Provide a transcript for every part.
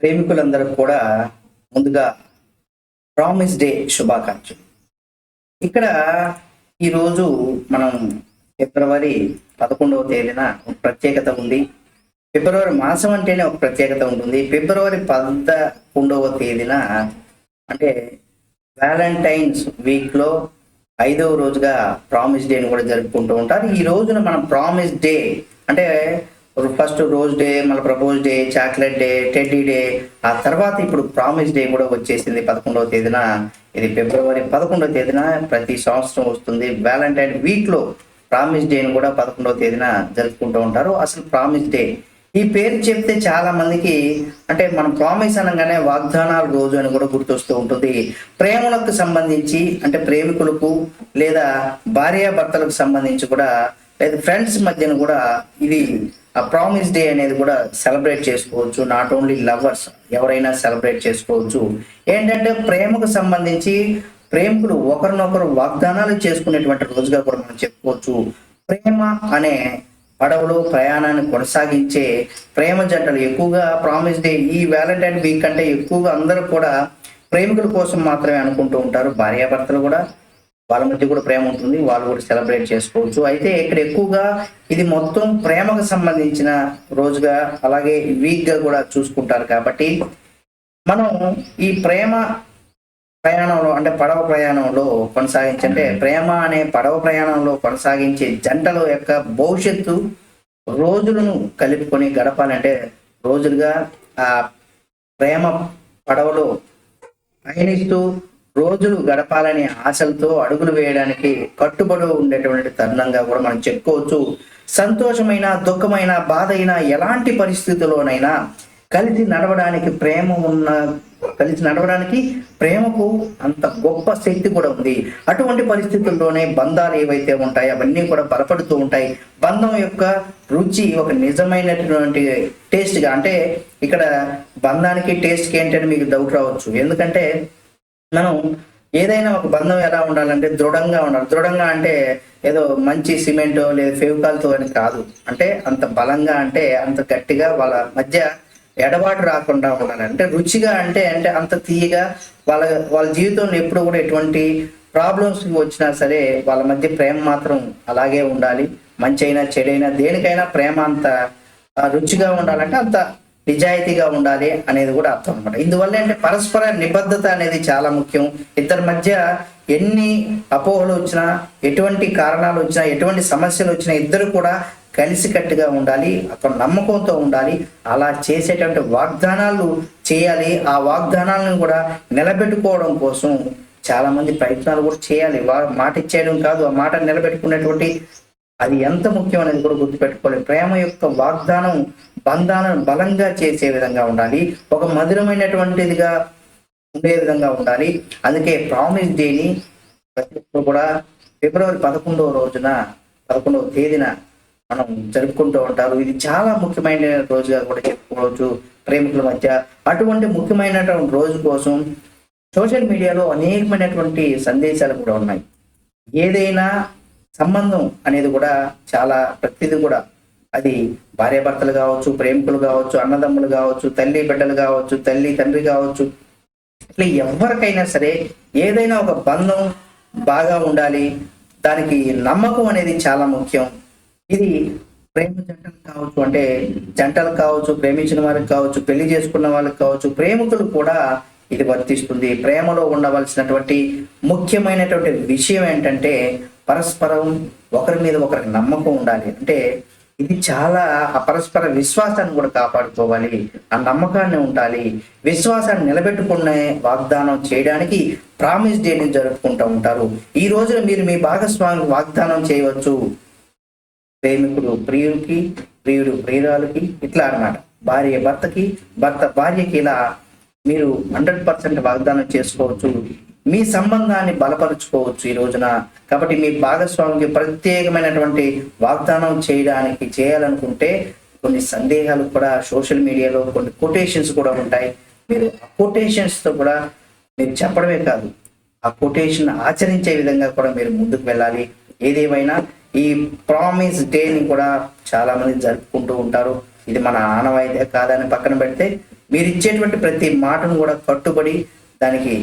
ప్రేమికులందరూ కూడా ముందుగా promise day శుభాకాంక్షలు. ఇక్కడ ఈరోజు మనం ఫిబ్రవరి పదకొండవ తేదీన ఒక ప్రత్యేకత ఉంది. ఫిబ్రవరి మాసం అంటేనే ఒక ప్రత్యేకత ఉంటుంది. ఫిబ్రవరి పదకొండవ తేదీన అంటే వ్యాలంటైన్స్ వీక్లో ఐదవ రోజుగా ప్రామిస్ డేని కూడా జరుపుకుంటూ ఉంటారు. ఈ రోజున మనం ప్రామిస్ డే అంటే ఫస్ట్ రోజ్ డే మళ్ళీ propose day chocolate day teddy day ఆ తర్వాత ఇప్పుడు ప్రామిస్ డే కూడా వచ్చేసింది పదకొండవ తేదీన. ఇది ఫిబ్రవరి పదకొండవ తేదీన ప్రతి సంవత్సరం వస్తుంది. వ్యాలంటైన్ వీక్లో ప్రామిస్ డేని కూడా పదకొండవ తేదీన జరుపుకుంటూ ఉంటారు. అసలు ప్రామిస్ డే ఈ పేరు చెప్తే చాలా మందికి అంటే మనం ప్రామిస్ అనగానే వాగ్దానాల రోజు అని కూడా గుర్తొస్తూ ఉంటుంది. ప్రేమలకు సంబంధించి అంటే ప్రేమికులకు లేదా భార్యాభర్తలకు సంబంధించి కూడా లేదా ఫ్రెండ్స్ మధ్యన కూడా ఇది ప్రామిస్ డే అనేది కూడా సెలబ్రేట్ చేసుకోవచ్చు. నాట్ ఓన్లీ లవర్స్ ఎవరైనా సెలబ్రేట్ చేసుకోవచ్చు. ఏంటంటే ప్రేమకు సంబంధించి ప్రేమికులు ఒకరినొకరు వాగ్దానాలు చేసుకునేటువంటి రోజుగా కూడా మనం చెప్పుకోవచ్చు. ప్రేమ అనే పడవలో ప్రయాణాన్ని కొనసాగించే ప్రేమ జంటలు ఎక్కువగా ప్రామిస్ డే ఈ వ్యాలంటైన్ వీక్ కంటే ఎక్కువగా అందరూ కూడా ప్రేమికుల కోసం మాత్రమే అనుకుంటూ ఉంటారు. భార్యాభర్తలు కూడా వాళ్ళ మధ్య కూడా ప్రేమ ఉంటుంది వాళ్ళు కూడా సెలబ్రేట్ చేసుకోవచ్చు. అయితే ఇక్కడ ఎక్కువగా ఇది మొత్తం ప్రేమకు సంబంధించిన రోజుగా అలాగే వీక్గా కూడా చూసుకుంటారు కాబట్టి మనం ఈ ప్రేమ ప్రయాణంలో అంటే పడవ ప్రయాణంలో కొనసాగించంటే ప్రేమ అనే పడవ ప్రయాణంలో కొనసాగించే జంటల యొక్క భవిష్యత్తు రోజులను కలుపుకొని గడపాలంటే రోజులుగా ఆ ప్రేమ పడవలో పయనిస్తూ రోజులు గడపాలనే ఆశలతో అడుగులు వేయడానికి కట్టుబడి ఉండేటువంటి తరుణంగా కూడా మనం చెప్పుకోవచ్చు. సంతోషమైన దుఃఖమైన బాధ అయినా ఎలాంటి పరిస్థితుల్లోనైనా కలిసి నడవడానికి ప్రేమ ఉన్న కలిసి నడవడానికి ప్రేమకు అంత గొప్ప శక్తి కూడా ఉంది. అటువంటి పరిస్థితుల్లోనే బంధాలు ఏవైతే ఉంటాయి అవన్నీ కూడా బలపడుతూ ఉంటాయి. బంధం యొక్క రుచి ఒక నిజమైనటువంటి టేస్ట్గా అంటే ఇక్కడ బంధానికి టేస్ట్కి ఏంటని మీకు డౌట్ రావచ్చు. ఎందుకంటే మనం ఏదైనా ఒక బంధం ఎలా ఉండాలంటే దృఢంగా ఉండాలి. దృఢంగా అంటే ఏదో మంచి సిమెంట్ లేదా ఫెవికాల్తో అని కాదు. అంటే అంత బలంగా అంటే అంత గట్టిగా వాళ్ళ మధ్య ఎడబాటు రాకుండా ఉండాలి. అంటే రుచిగా అంటే అంటే అంత తీయగా వాళ్ళ వాళ్ళ జీవితంలో ఎప్పుడు కూడా ఎటువంటి ప్రాబ్లమ్స్ వచ్చినా సరే వాళ్ళ మధ్య ప్రేమ మాత్రం అలాగే ఉండాలి. మంచి అయినా చెడైనా దేనికైనా ప్రేమ అంత రుచిగా ఉండాలంటే అంత నిజాయితీగా ఉండాలి అనేది కూడా అర్థం అనమాట ఇందువల్ల అంటే పరస్పర నిబద్ధత అనేది చాలా ముఖ్యం. ఇద్దరి మధ్య ఎన్ని అపోహలు వచ్చినా ఎటువంటి కారణాలు వచ్చినా ఎటువంటి సమస్యలు వచ్చినా ఇద్దరు కూడా కలిసికట్టుగా ఉండాలి అక్కడ నమ్మకంతో ఉండాలి అలా చేసేటువంటి వాగ్దానాలు చేయాలి. ఆ వాగ్దానాలను కూడా నిలబెట్టుకోవడం కోసం చాలా మంది ప్రయత్నాలు కూడా చేయాలి. వా- మాట ఇచ్చేయడం కాదు ఆ మాట నిలబెట్టుకునేటువంటి అది ఎంత ముఖ్యం అనేది కూడా గుర్తుపెట్టుకోవాలి. ప్రేమ యొక్క వాగ్దానం బంధాలను బలంగా చేసే విధంగా ఉండాలి. ఒక మధురమైనటువంటిదిగా ఉండే విధంగా ఉండాలి. అందుకే ప్రామిస్ డేని ప్రతి ఒక్కరు కూడా ఫిబ్రవరి పదకొండవ రోజున పదకొండవ తేదీన మనం జరుపుకుంటూ ఉంటారు. ఇది చాలా ముఖ్యమైన రోజుగా కూడా చెప్పుకోవచ్చు ప్రేమికుల మధ్య. అటువంటి ముఖ్యమైనటువంటి రోజు కోసం సోషల్ మీడియాలో అనేకమైనటువంటి సందేశాలు కూడా ఉన్నాయి. ఏదైనా సంబంధం అనేది కూడా చాలా ప్రతిదీ కూడా. అది భార్యాభర్తలు కావచ్చు ప్రేమికులు కావచ్చు అన్నదమ్ములు కావచ్చు తల్లి బిడ్డలు కావచ్చు తల్లి తండ్రి కావచ్చు. ఇట్లా ఎవరికైనా సరే ఏదైనా ఒక బంధం బాగా ఉండాలి. దానికి నమ్మకం అనేది చాలా ముఖ్యం. ఇది ప్రేమ జంటలు కావచ్చు అంటే జంటలు కావచ్చు ప్రేమించిన వారికి కావచ్చు పెళ్ళి చేసుకున్న వాళ్ళకి కావచ్చు ప్రేమికులు కూడా ఇది వర్తిస్తుంది. ప్రేమలో ఉండవలసినటువంటి ముఖ్యమైనటువంటి విషయం ఏంటంటే పరస్పరం ఒకరి మీద ఒకరికి నమ్మకం ఉండాలి. అంటే ఇది చాలా ఆ పరస్పర విశ్వాసాన్ని కూడా కాపాడుకోవాలి. ఆ నమ్మకాన్ని ఉండాలి. విశ్వాసాన్ని నిలబెట్టుకునే వాగ్దానం చేయడానికి ప్రామిస్ డేని జరుపుకుంటూ ఉంటారు. ఈ రోజున మీరు మీ భాగస్వామికి వాగ్దానం చేయవచ్చు. ప్రేమికుడు ప్రియుడికి ప్రియుడు ప్రియురాలకి ఇట్లా అన్నమాట. భార్య భర్తకి భర్త భార్యకి ఇలా మీరు హండ్రెడ్ పర్సెంట్ వాగ్దానం చేసుకోవచ్చు. మీ సంబంధాన్ని బలపరుచుకోవచ్చు ఈ రోజున. కాబట్టి మీ భాగస్వామికి ప్రత్యేకమైనటువంటి వాగ్దానం చేయడానికి చేయాలనుకుంటే కొన్ని సందేహాలు కూడా సోషల్ మీడియాలో కొన్ని కొటేషన్స్ కూడా ఉంటాయి. మీరు ఆ కొటేషన్స్తో కూడా మీరు చెప్పడమే కాదు ఆ కొటేషన్ ఆచరించే విధంగా కూడా మీరు ముందుకు వెళ్ళాలి. ఏదేమైనా ఈ ప్రామిస్ డేని కూడా చాలా మంది జరుపుకుంటూ ఉంటారు. ఇది మన ఆనవాయితీ కాదని పక్కన పెడితే మీరు ఇచ్చేటువంటి ప్రతి మాటను కూడా కట్టుబడి దానికి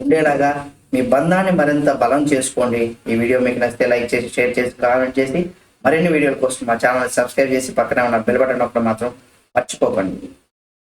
ఉండేలాగా మీ బంధాన్ని మరింత బలం చేసుకోండి. ఈ వీడియో మీకు నచ్చితే లైక్ చేసి షేర్ చేసి కామెంట్ చేసి మరిన్ని వీడియోల కోసం మా ఛానల్ సబ్స్క్రైబ్ చేసి పక్కనే ఉన్న బెల్ బటన్ మాత్రం మర్చిపోకండి.